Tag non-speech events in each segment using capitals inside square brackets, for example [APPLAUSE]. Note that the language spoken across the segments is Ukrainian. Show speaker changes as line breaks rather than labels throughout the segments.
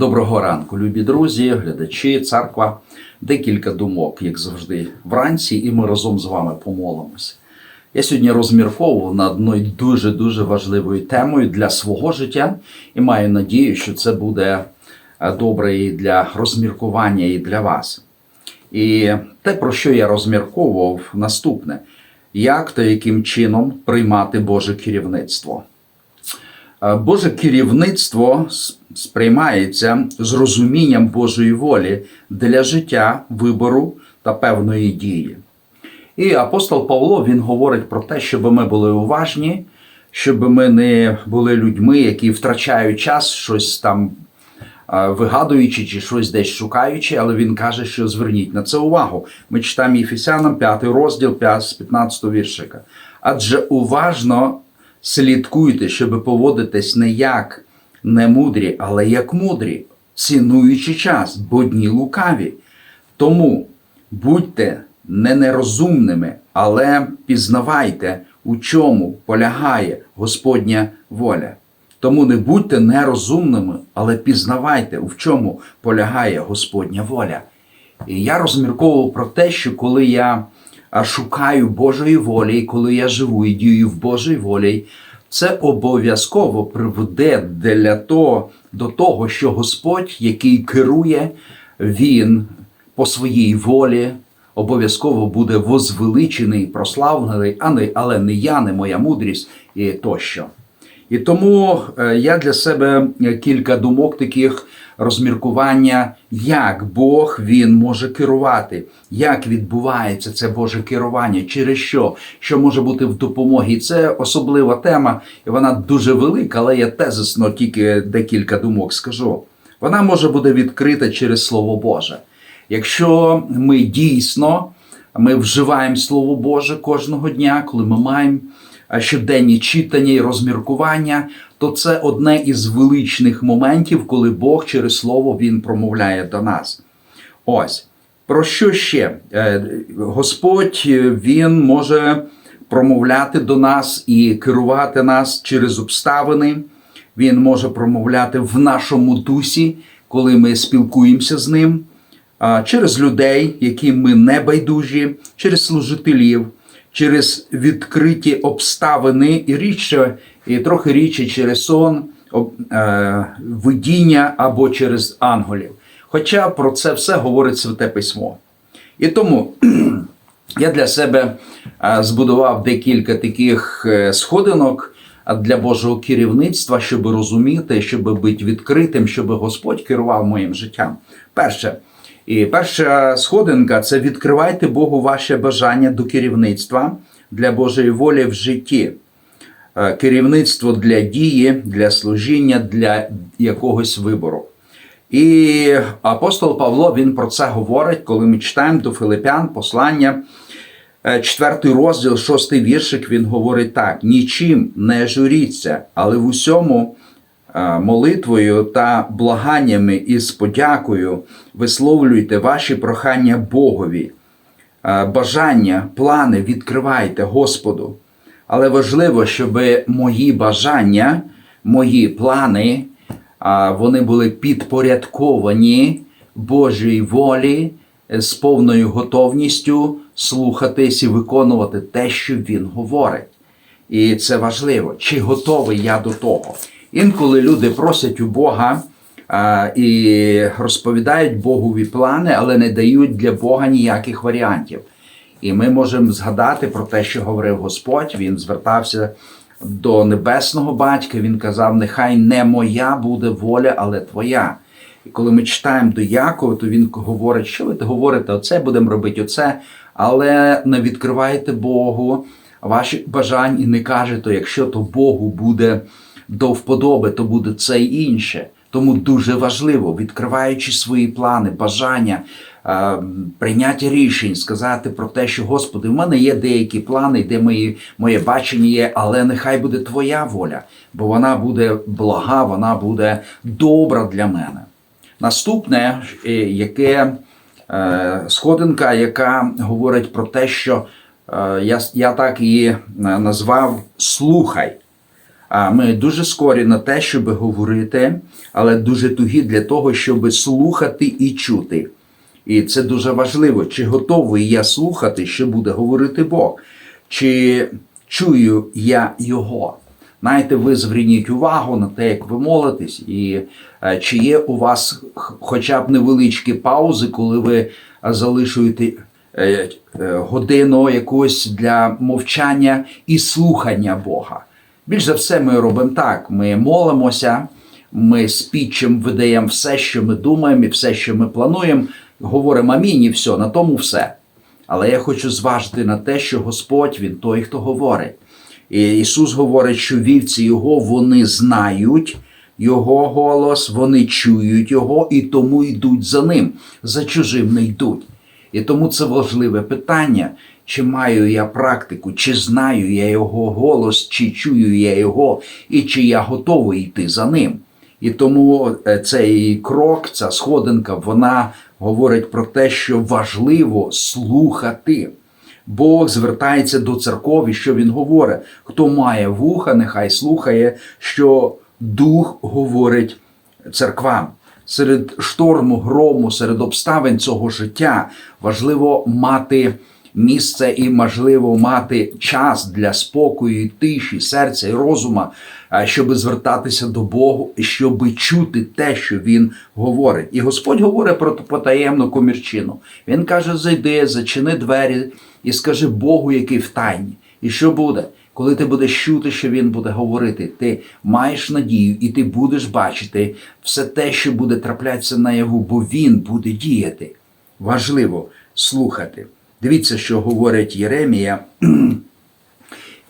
Доброго ранку, любі друзі, глядачі, церква. Декілька думок, як завжди, вранці, і ми разом з вами помолимося. Я сьогодні розмірковував над одною дуже-дуже важливою темою для свого життя і маю надію, що це буде е, добре і для розміркування, і для вас. І те, про що я розмірковував, наступне: як та яким чином приймати Боже керівництво. Е, Боже керівництво сприймається з розумінням Божої волі для життя, вибору та певної дії. І апостол Павло він говорить про те, щоб ми були уважні, щоб ми не були людьми, які втрачають час, щось там е, вигадуючи чи щось десь шукаючи, але він каже, що зверніть на це увагу. Ми читаємо Єфесянам 5 розділ 5 з 15 віршика. Адже уважно слідкуйте, щоб поводитись не як не мудрі, але як мудрі, цінуючи час, бо дні лукаві. Тому будьте не нерозумними, але пізнавайте, у чому полягає Господня воля. Тому не будьте нерозумними, але пізнавайте, в чому полягає Господня воля. І я розмірковував про те, що коли я шукаю Божої волі, і коли я живу і дію в Божій волі, це обов'язково приведе для того, до того, що Господь, який керує, Він по своїй волі обов'язково буде возвеличений, прославлений, а але не я, не моя мудрість і тощо. І тому е, я для себе е, кілька думок таких розміркування, як Бог він може керувати, як відбувається це Боже керування, через що, що може бути в допомогі. Це особлива тема, і вона дуже велика, але я тезисно тільки декілька думок скажу. Вона може бути відкрита через Слово Боже. Якщо ми дійсно ми вживаємо Слово Боже кожного дня, коли ми маємо щоденні читання і розміркування, то це одне із величних моментів, коли Бог через Слово Він промовляє до нас. Ось про що ще? Е, Господь е, Він може промовляти до нас і керувати нас через обставини. Він може промовляти в нашому дусі, коли ми спілкуємося з ним, через людей, яким ми не байдужі, через служителів, через відкриті обставини і рідше, і трохи рідше через сон, е, видіння або через ангелів. Хоча про це все говорить Святе Письмо. І тому [CLEARS THROAT] я для себе е, збудував декілька таких е, сходинок для Божого керівництва, щоб розуміти, щоб бути відкритим, щоб Господь керував моїм життям. Перше, і перша сходинка це відкривайте Богу ваше бажання до керівництва для Божої волі в житті. Е, Керівництво для дії, для служіння, для якогось вибору. І апостол Павло він про це говорить, коли ми читаємо до Филипян послання, е, четвертий розділ, шостий віршик, він говорить так: нічим не журіться, але в усьому молитвою та благаннями і з подякою висловлюйте ваші прохання Богові. Е, Бажання, плани відкривайте Господу. Але важливо, щоб мої бажання, мої плани, вони були підпорядковані Божій волі е, з повною готовністю слухатись і виконувати те, що він говорить. І це важливо, чи готовий я до того. Інколи люди просять у Бога а, і розповідають Богові плани, але не дають для Бога ніяких варіантів. І ми можемо згадати про те, що говорив Господь. Він звертався до небесного батька. Він казав: Нехай не моя буде воля, але твоя. І коли ми читаємо до Якова, то він говорить, що ви говорите, оце будемо робити, оце, але не відкриваєте Богу ваші бажань і не кажете, якщо то Богу буде до вподоби, то буде це і інше. Тому дуже важливо, відкриваючи свої плани, бажання, е, прийняття рішень, сказати про те, що Господи, в мене є деякі плани, де мої, моє бачення є, але нехай буде Твоя воля, бо вона буде блага, вона буде добра для мене. Наступне, е, яке е, сходинка, яка говорить про те, що я, я так її назвав слухай. А ми дуже скорі на те, щоб говорити, але дуже тугі для того, щоб слухати і чути. І це дуже важливо, чи готовий я слухати, що буде говорити Бог, чи чую я Його. Знаєте, ви зверніть увагу на те, як ви молитесь, і е, чи є у вас хоча б невеличкі паузи, коли ви залишуєте е, е, годину якусь для мовчання і слухання Бога. Більш за все, ми робимо так: ми молимося, ми спічем видаємо все, що ми думаємо, і все, що ми плануємо, говоримо амінь, і все, на тому все. Але я хочу зважити на те, що Господь Він той, хто говорить. І Ісус говорить, що вівці Його вони знають Його голос, вони чують Його і тому йдуть за ним, за чужим не йдуть. І тому це важливе питання, чи маю я практику, чи знаю я Його голос, чи чую я Його, і чи я готовий йти за ним. І тому е, цей крок, ця сходинка, вона говорить про те, що важливо слухати. Бог звертається до церков, і що він говорить. Хто має вуха, нехай слухає, що Дух говорить церквам. Серед шторму, грому, серед обставин цього життя важливо мати місце і можливо мати час для спокою, тиші, серця і розума, щоб звертатися до Бога і щоб чути те, що Він говорить. І Господь говорить про потаємну комірчину. Він каже: зайди, зачини двері і скажи Богу, який в тайні. І що буде? Коли ти будеш чути, що він буде говорити, ти маєш надію, і ти будеш бачити все те, що буде траплятися наяву, бо він буде діяти. Важливо слухати. Дивіться, що говорить Єремія.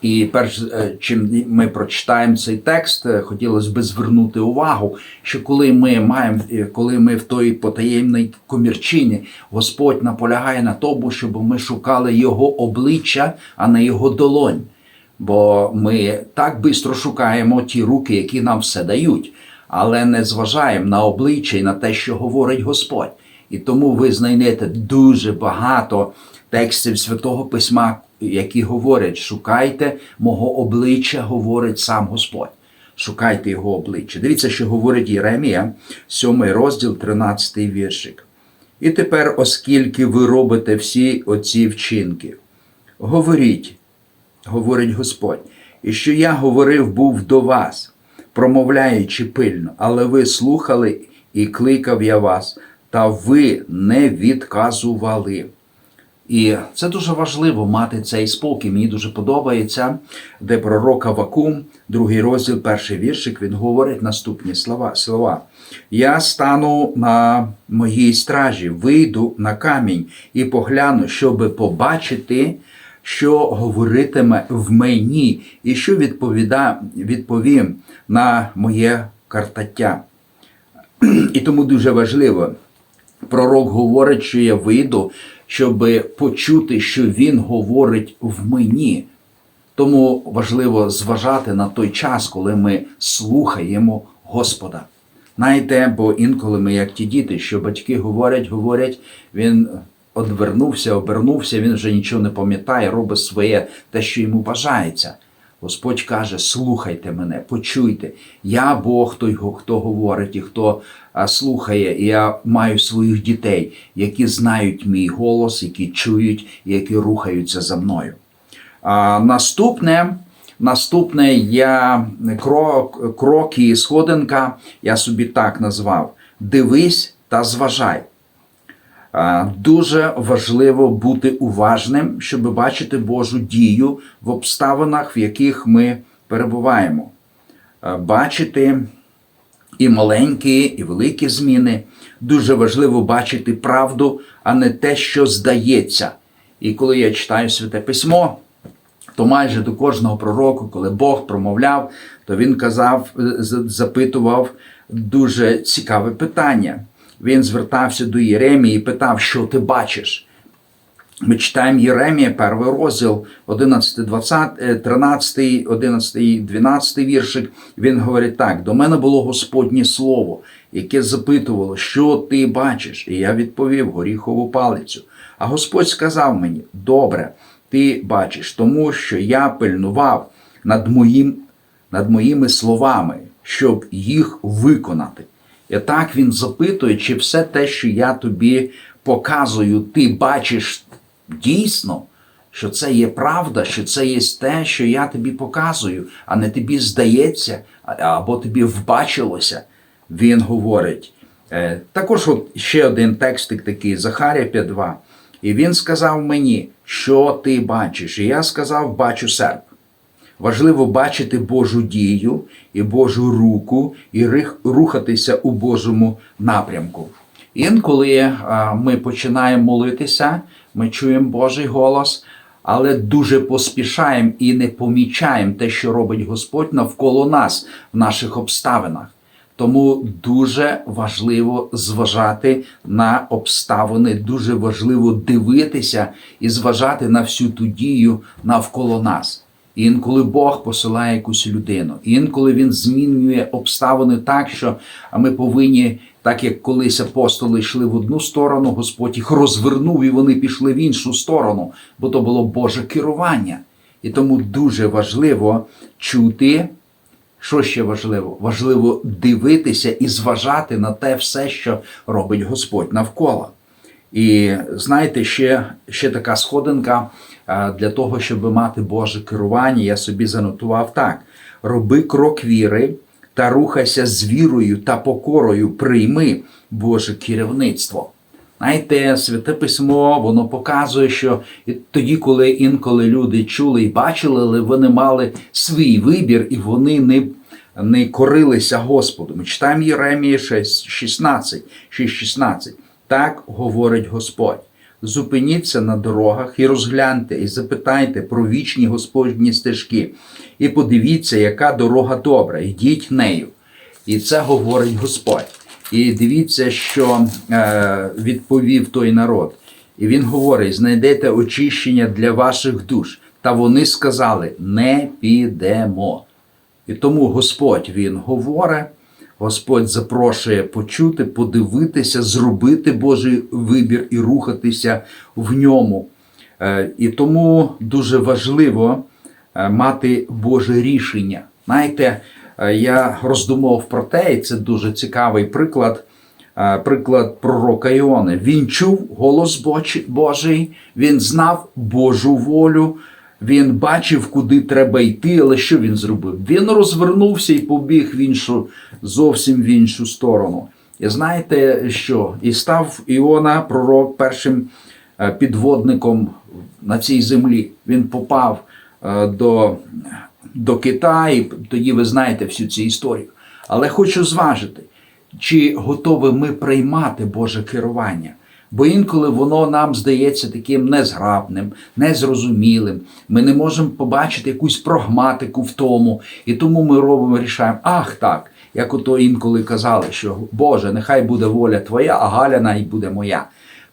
І перш е, чим ми прочитаємо цей текст, е, хотілося б звернути увагу, що коли ми маємо, е, коли ми в той потаємній комірчині, Господь наполягає на тому, щоб ми шукали його обличчя, а не його долонь. Бо ми так швидко шукаємо ті руки, які нам все дають, але не зважаємо на обличчя і на те, що говорить Господь. І тому ви знайдете дуже багато текстів Святого Письма, які говорять: шукайте мого обличчя, говорить сам Господь. Шукайте його обличчя. Дивіться, що говорить Єремія, 7 розділ, 13 віршик. І тепер, оскільки ви робите всі оці вчинки, говоріть, говорить Господь, і що я говорив був до вас, промовляючи пильно, але ви слухали і кликав я вас, та ви не відказували. І це дуже важливо мати цей спокій. Мені дуже подобається, де пророк Авакум, другий розділ, перший віршик, він говорить наступні слова. слова. Я стану на моїй стражі, вийду на камінь і погляну, щоб побачити, що говоритиме в мені, і що відповіда, відповім на моє картаття. І тому дуже важливо. Пророк говорить, що я вийду, щоб почути, що він говорить в мені. Тому важливо зважати на той час, коли ми слухаємо Господа. Знаєте, бо інколи ми, як ті діти, що батьки говорять, говорять, він одвернувся, обернувся, він вже нічого не пам'ятає, робить своє те, що йому бажається. Господь каже: слухайте мене, почуйте. Я Бог той, хто говорить і хто слухає. І я маю своїх дітей, які знають мій голос, які чують, які рухаються за мною. А, наступне, наступне я крок, крок і сходинка, я собі так назвав: дивись та зважай. А, Дуже важливо бути уважним, щоб бачити Божу дію в обставинах, в яких ми перебуваємо. Бачити і маленькі, і великі зміни. Дуже важливо бачити правду, а не те, що здається. І коли я читаю святе письмо, то майже до кожного пророку, коли Бог промовляв, то він казав, запитував дуже цікаве питання. Він звертався до Єремії і питав, що ти бачиш. Ми читаємо Єремія, перший розділ, 11, 20, е, 13, 11, 12 віршик. Він говорить так: до мене було Господнє слово, яке запитувало, що ти бачиш? І я відповів горіхову палицю. А Господь сказав мені: добре, ти бачиш, тому що я пильнував над моїм над моїми словами, щоб їх виконати. І так він запитує, чи все те, що я тобі показую, ти бачиш дійсно, що це є правда, що це є те, що я тобі показую, а не тобі здається, або тобі вбачилося. Він говорить. Е, Також от ще один текстик такий, Захарія 5.2. І він сказав мені, що ти бачиш. І я сказав, бачу серп. Важливо бачити Божу дію і Божу руку, і рухатися у Божому напрямку. Інколи ми починаємо молитися, ми чуємо Божий голос, але дуже поспішаємо і не помічаємо те, що робить Господь навколо нас в наших обставинах. Тому дуже важливо зважати на обставини, дуже важливо дивитися і зважати на всю ту дію навколо нас. Інколи Бог посилає якусь людину, інколи Він змінює обставини так, що ми повинні, так як колись апостоли йшли в одну сторону, Господь їх розвернув і вони пішли в іншу сторону, бо то було Боже керування. І тому дуже важливо чути. Що ще важливо? Важливо дивитися і зважати на те все, що робить Господь навколо. І знаєте, ще, ще така сходинка для того, щоб мати Боже керування, я собі занотував так: роби крок віри та рухайся з вірою та покорою, прийми Боже керівництво. Знаєте, святе письмо воно показує, що тоді, коли інколи люди чули і бачили, але вони мали свій вибір і вони не, не корилися Господу. Ми читаємо Єремія 6, 16, 6.16. Так говорить Господь. Зупиніться на дорогах і розгляньте, і запитайте про вічні Господні стежки, і подивіться, яка дорога добра, йдіть нею. І це говорить Господь. І дивіться, що е, відповів той народ. І він говорить: знайдете очищення для ваших душ. Та вони сказали: не підемо. І тому Господь Він говорить, Господь запрошує почути, подивитися, зробити Божий вибір і рухатися в ньому. Е, І тому дуже важливо е, мати Боже рішення. Знаєте, е, я роздумував про те, і це дуже цікавий приклад. Приклад пророка Іони. Він чув голос Божий, він знав Божу волю, він бачив, куди треба йти, але що він зробив? Він розвернувся і побіг в іншу, зовсім в іншу сторону. І знаєте що? І став Іона, пророк, першим е, підводником на цій землі. Він попав е, до, до Китаю, тоді ви знаєте всю цю історію. Але хочу зважити, чи готові ми приймати Боже керування. Бо інколи воно нам здається таким незграбним, незрозумілим. Ми не можемо побачити якусь прагматику в тому, і тому ми робимо, рішаємо, ах так, як ото інколи казали, що Боже, нехай буде воля Твоя, а Галя навіть буде моя.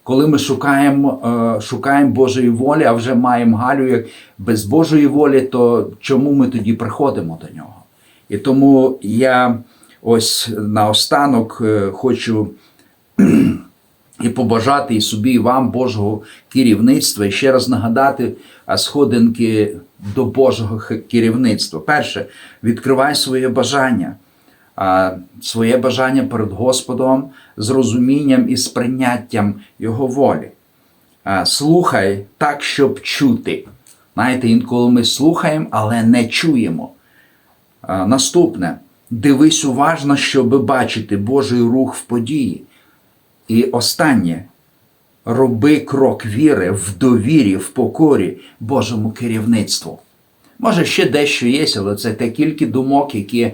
Коли ми шукаємо, е, шукаємо Божої волі, а вже маємо Галю як без Божої волі, то чому ми тоді приходимо до нього? І тому я ось наостанок е, хочу і побажати і собі, і вам Божого керівництва, і ще раз нагадати сходинки до Божого керівництва. Перше, відкривай своє бажання, своє бажання перед Господом з розумінням і сприйняттям Його волі. Слухай так, щоб чути. Знаєте, інколи ми слухаємо, але не чуємо. Наступне. Дивись уважно, щоб бачити Божий рух в події. І останнє. Роби крок віри в довірі, в покорі Божому керівництву. Може, ще дещо є, але це те кілька думок, які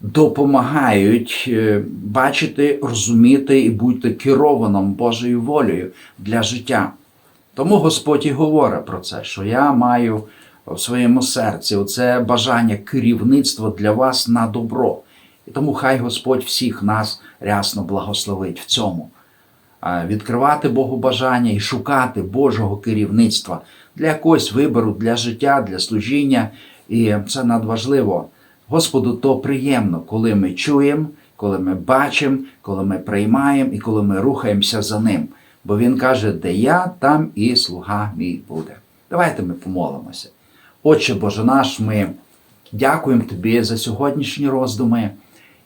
допомагають е, бачити, розуміти і бути керованим Божою волею для життя. Тому Господь і говорить про це, що я маю в своєму серці оце бажання керівництва для вас на добро. І тому хай Господь всіх нас рясно благословить в цьому. Відкривати Богу бажання і шукати Божого керівництва для якогось вибору, для життя, для служіння. І це надважливо. Господу то приємно, коли ми чуємо, коли ми бачимо, коли ми приймаємо і коли ми рухаємося за ним. Бо Він каже, де я, там і слуга мій буде. Давайте ми помолимося. Отче Боже наш, ми Дякуємо тобі за сьогоднішні роздуми.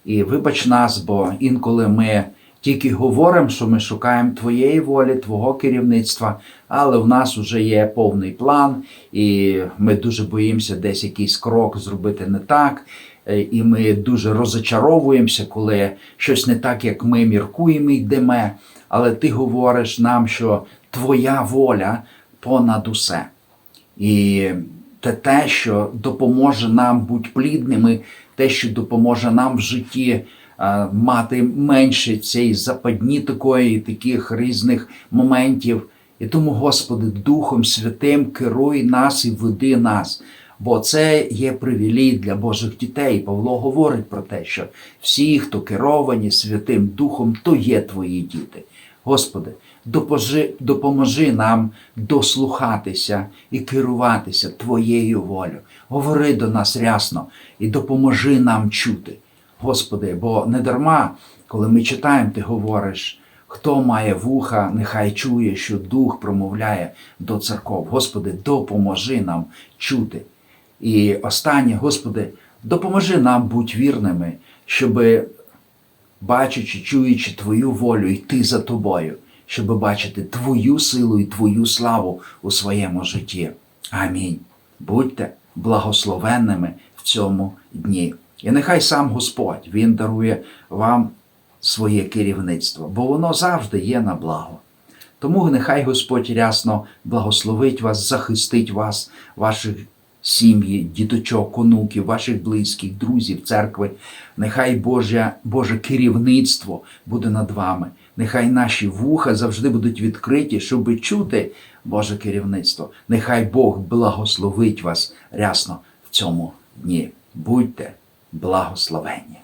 І вибач нас, бо інколи ми тільки говоримо, що ми шукаємо твоєї волі, твого керівництва, але в нас вже є повний план, і ми дуже боїмося десь якийсь крок зробити не так. Е, І ми дуже розочаровуємося, коли щось не так, як ми міркуємо, йдемо. Але ти говориш нам, що твоя воля понад усе. І те, те, що допоможе нам бути плідними, те, що допоможе нам в житті е, мати менше цієї западні такої, таких різних моментів. І тому, Господи, Духом Святим керуй нас і веди нас. Бо це є привілей для Божих дітей. Павло говорить про те, що всі, хто керовані Святим Духом, то є твої діти. Господи, допоможи, нам дослухатися і керуватися Твоєю волею. Говори до нас рясно і допоможи нам чути. Господи, бо не дарма, коли ми читаємо, ти говориш, хто має вуха, нехай чує, що Дух промовляє до церков. Господи, допоможи нам чути. І останнє, Господи, допоможи нам бути вірними, щоби бачачи, чуючи Твою волю, йти за тобою, щоб бачити Твою силу і Твою славу у своєму житті. Амінь. Будьте благословенними в цьому дні. І нехай сам Господь Він дарує вам своє керівництво, бо воно завжди є на благо. Тому нехай Господь рясно благословить вас, захистить вас, ваших сім'ї, діточок, онуків, ваших близьких, друзів, церкви. Нехай Боже, Боже керівництво буде над вами. Нехай наші вуха завжди будуть відкриті, щоб чути Боже керівництво. Нехай Бог благословить вас рясно в цьому дні. Будьте благословенні.